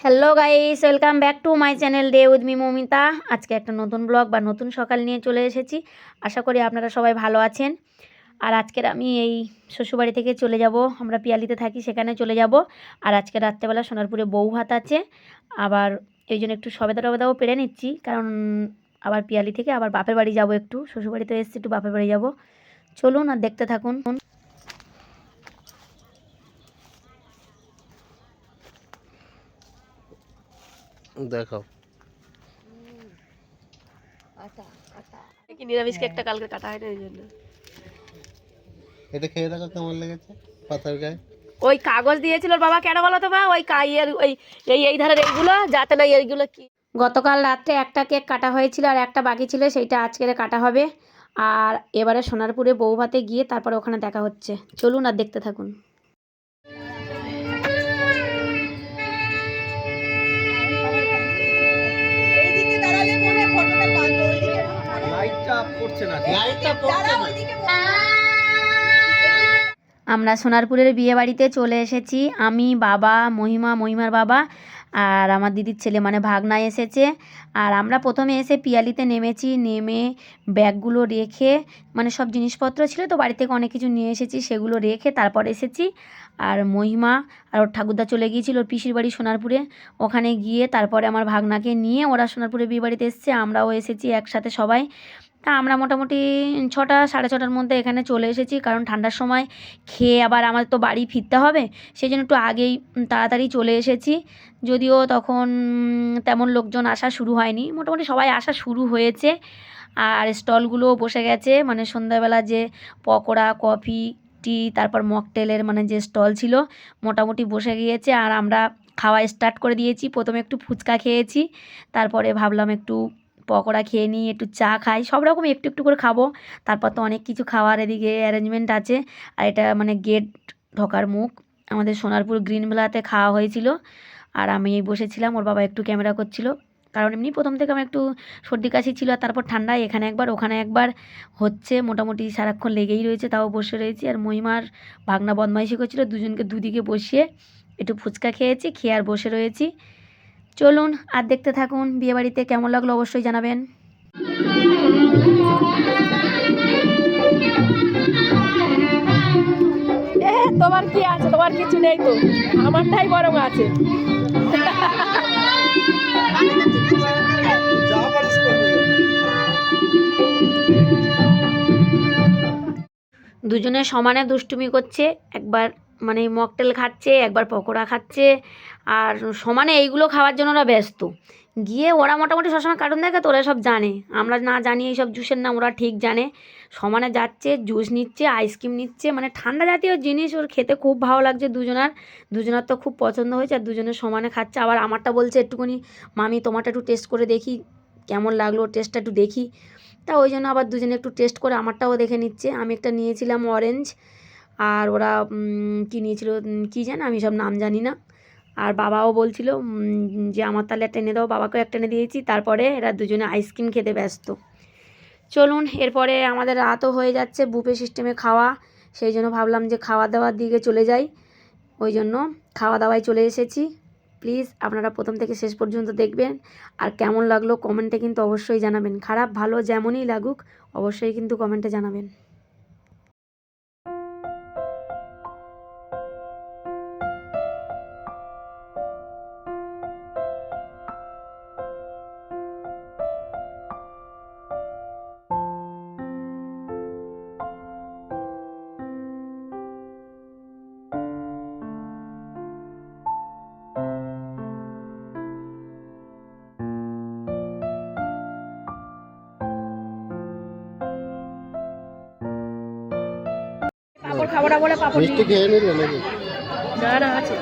Hello guys welcome back to my channel day with me Momita আজকে একটা নতুন blog বা নতুন সকাল নিয়ে চলে এসেছি। আশা করি আপনারা সবাই ভালো আছেন। আর আজকের আমি এই শ্বশুরবাড়ি থেকে চলে যাব। আমরা পিয়ালিতে থাকি, সেখানে চলে যাব। আর আজকে রাত্রেবেলা সোনারপুরে বউ ভাত আছে। আবার এই জন্য একটু সবেদা টবেদাও পেরে নিচ্ছি। কারণ আবার পিয়ালি থেকে আবার বাপের বাড়ি যাব একটু। শ্বশুরবাড়িতে এসেছি, একটু বাপের বাড়ি যাব। চলুন আর দেখতে থাকুন। দেখাও একটা কালকে কাটা হয় না এই জন্য। এটা খেয়ে দেখো কেমন লেগেছে পাতার গায়ে। ওই কাগজ দিয়েছিল বাবা কেন বলো তো মা? ওই কাইয়ের ওই এই এই ধারের এইগুলো যাতে না এইগুলো কি। গতকাল রাত্রে একটা কেক কাটা হয়েছিল আর একটা বাকি ছিল সেইটা আজকের কাটা হবে। আর এবারে সোনারপুরে বউ ভাতে গিয়ে তারপরে ওখানে দেখা হচ্ছে। চলুন আর দেখতে থাকুন। পড়ছে না। লাইটটা পড়ছে না। আমরা সোনারপুরের বিয়ে বাড়িতে চলে এসেছি। আমি বাবা মহিমা মহিমার বাবা আর আমার দিদির ছেলে মানে ভাগনা এসেছে। আর আমরা প্রথমে এসে পিয়ালিতে নেমেছি। নেমে ব্যাগগুলো রেখে মানে সব জিনিসপত্র ছিল তো বাড়ি থেকে অনেক কিছু নিয়ে এসেছি সেগুলো রেখে তারপর এসেছি। আর মহিমা আর ওর ঠাকুরদা চলে গিয়েছিল ওর পিসির বাড়ি সোনারপুরে। ওখানে গিয়ে তারপরে আমার ভাগনাকে নিয়ে ওরা সোনারপুরে বিয়ে বাড়িতে এসছে। আমরাও এসেছি একসাথে সবাই। তা আমরা মোটামুটি ছটা, সাড়ে ছটার মধ্যে এখানে চলে এসেছি। কারণ ঠান্ডার সময় খেয়ে আবার আমাদের তো বাড়ি ফিরতে হবে সেই জন্য একটু আগেই তাড়াতাড়ি চলে এসেছি। যদিও তখন তেমন লোকজন আসা শুরু হয়নি। মোটামুটি সবাই আসা শুরু হয়েছে। আর স্টলগুলোও বসে গেছে। মানে সন্ধ্যাবেলা যে পকোড়া, কফি, টি, তারপর মকটেলের মানে যে স্টল ছিল, মোটামুটি বসে গিয়েছে। আর আমরা খাওয়া স্টার্ট করে দিয়েছি। প্রথমে একটু ফুচকা খেয়েছি। তারপরে ভাবলাম একটু পকোড়া খেয়ে নিই, একটু চা খাই, সব রকম একটু একটু করে খাব। তারপর তো অনেক কিছু খাওয়ার এদিকে অ্যারেঞ্জমেন্ট আছে। আর এটা মানে গেট ঢোকার মুখ। আমাদের সোনারপুর গ্রিন মেলাতে খাওয়া হয়েছিল। আর আমি বসেছিলাম, ওর বাবা একটু ক্যামেরা করছিল। কারণ এমনি প্রথম থেকে আমার একটু সর্দি কাশি ছিল আর তারপর ঠান্ডা, এখানে একবার, ওখানে একবার হচ্ছে। মোটামুটি সারাক্ষণ লেগেই রয়েছে, তাও বসে রয়েছি। আর মহিমার ভাগনা বদমাইশি করছিল, দুজনকে দুদিকে বসিয়ে একটু ফুচকা খেয়েছি, খেয়ে আর বসে রয়েছি। চলুন আর দেখতে থাকুন বিয়েবাড়িতে কেমন লাগল অবশ্যই জানাবেন। এ তোমার কি আছে? তোমার কিছু নেই তো। আমারটাই বরং আছে। দুজনে সমানে দুষ্টুমি করছে একবার মানে মকটেল খাচ্ছে, একবার পকোড়া খাচ্ছে, আর সমানে এইগুলো খাওয়ার জন্য ওরা ব্যস্ত। গিয়ে ওরা মোটামুটি সবসময় কার্টুন দেখে তো ওরা সব জানে। আমরা না জানি এইসব জুসের নাম, ওরা ঠিক জানে। সমানে যাচ্ছে জুস নিচ্ছে আইসক্রিম নিচ্ছে মানে ঠান্ডা জাতীয় জিনিস ওর খেতে খুব ভালো লাগছে দুজনার। দুজনার তো খুব পছন্দ হয়েছে, আর দুজনে সমানে খাচ্ছে। আবার আমারটা বলছে একটুখানি, মামি, তোমারটা একটু টেস্ট করে দেখি, কেমন লাগল টেস্টটা একটু দেখি। তা ওই জন্য আবার দুজনে একটু টেস্ট করে আমারটাও দেখে নিচ্ছে। আমি একটা নিয়েছিলাম অরেঞ্জ আর ওরা কী নিয়েছিল কী জানে আমি সব নাম জানি না। আর বাবাও বলছিল যে আমার তাহলে একটা এনে দাও, বাবাকেও একটা এনে দিয়েছি। তারপরে এরা দুজনে আইসক্রিম খেতে ব্যস্ত। চলুন, এরপরে আমাদের রাতও হয়ে যাচ্ছে, বুফে সিস্টেমে খাওয়া। সেই জন্য ভাবলাম যে খাওয়া দাওয়ার দিকে চলে যাই। ওই জন্য খাওয়া দাওয়ায় চলে এসেছি। প্লিজ, আপনারা প্রথম থেকে শেষ পর্যন্ত দেখবেন। আর কেমন লাগল কমেন্টে কিন্তু অবশ্যই জানাবেন। খারাপ, ভালো, যেমনই লাগুক, অবশ্যই কিন্তু কমেন্টে জানাবেন। খাব না বলে পাপড় মিষ্টি খেয়ে নিলে নাকি? না না আছে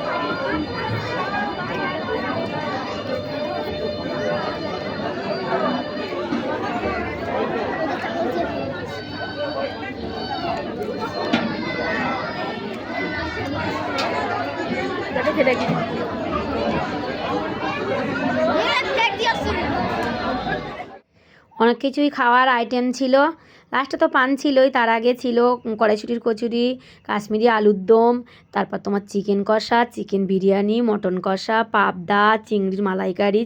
অনেক কিছুই খাওয়ার আইটেম ছিল। লাস্টে তো পান ছিলই, তার আগে ছিল কড়াইশুটির কচুরি, কাশ্মীরি আলুর দম, তারপর তোমার চিকেন কষা, চিকেন বিরিয়ানি, মটন কষা, পাবদা, চিংড়ির মালাইকারি,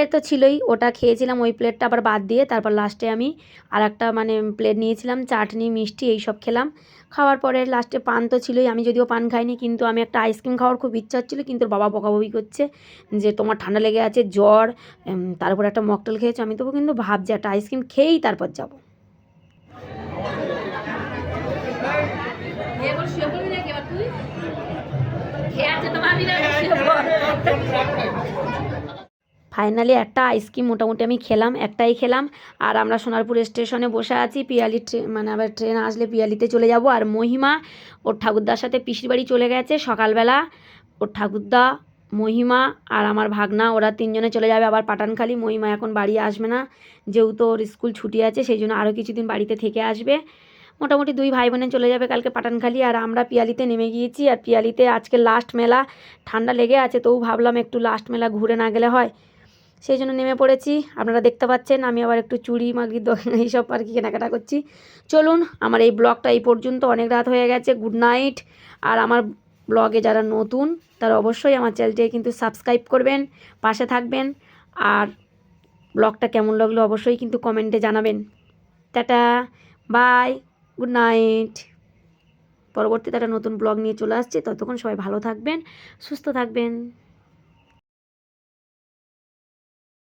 এ তো ছিলই, ওটা খেয়েছিলাম ওই প্লেটটা আবার বাদ দিয়ে, তারপর লাস্টে আমি আর একটা মানে প্লেট নিয়েছিলাম, চাটনি, মিষ্টি, এই সব খেলাম। খাওয়ার পরে লাস্টে পান তো ছিলই, আমি যদিও পান খাইনি, কিন্তু আমি একটা আইসক্রিম খাওয়ার খুব ইচ্ছা হচ্ছিল, কিন্তু বাবা বকাবকি করছে যে তোমার ঠান্ডা লেগে আছে, জ্বর তারপর একটা মকটেল খেয়েছো, আমি তবু কিন্তু ভাবছি একটা আইসক্রিম খেয়েই তারপর যাব। ফাইনালি একটা আইসক্রিম মোটামুটি আমি খেলাম, একটাই খেলাম। আর আমরা সোনারপুর স্টেশনে বসে আছি, পিয়ালি ট্রেন মানে আবার ট্রেন আসলে পিয়ালিতে চলে যাব। আর মহিমা, ওর ঠাকুরদার সাথে পিসির বাড়ি চলে গেছে সকালবেলা। ওর ঠাকুরদা, মহিমা আর আমার ভাগনা, ওরা তিনজনে চলে যাবে আবার পাটানখালি। মহিমা এখন বাড়ি আসবে না, যেহেতু ওর স্কুল ছুটি আছে, সেই জন্য আরও কিছুদিন বাড়িতে থেকে আসবে। মোটামুটি দুই ভাই বোনে চলে যাবে কালকে পাটানখালি। আর আমরা পিয়ালিতে নেমে গিয়েছি। আর পিয়ালিতে আজকে লাস্ট মেলা। ঠান্ডা লেগে আছে, তবু ভাবলাম একটু লাস্ট মেলা ঘুরে না গেলে হয়। সেই জন্য নেমে পড়েছি। আপনারা দেখতে পাচ্ছেন, আমি আবার একটু চুড়ি, মাগি এইসব আর কি কেনাকাটা করছি। চলুন, আমার এই ব্লগটা এই পর্যন্ত। অনেক রাত হয়ে গেছে। গুড নাইট আর আমার ব্লগে যারা নতুন, তারা অবশ্যই আমার চ্যানেলটিকে কিন্তু সাবস্ক্রাইব করবেন, পাশে থাকবেন। আর ব্লগটা কেমন লাগল অবশ্যই কিন্তু কমেন্টে জানাবেন। টাটা। বাই গুড নাইট পরবর্তীতে একটা নতুন ব্লগ নিয়ে চলে আসছি। ততক্ষণ সবাই ভালো থাকবেন, সুস্থ থাকবেন।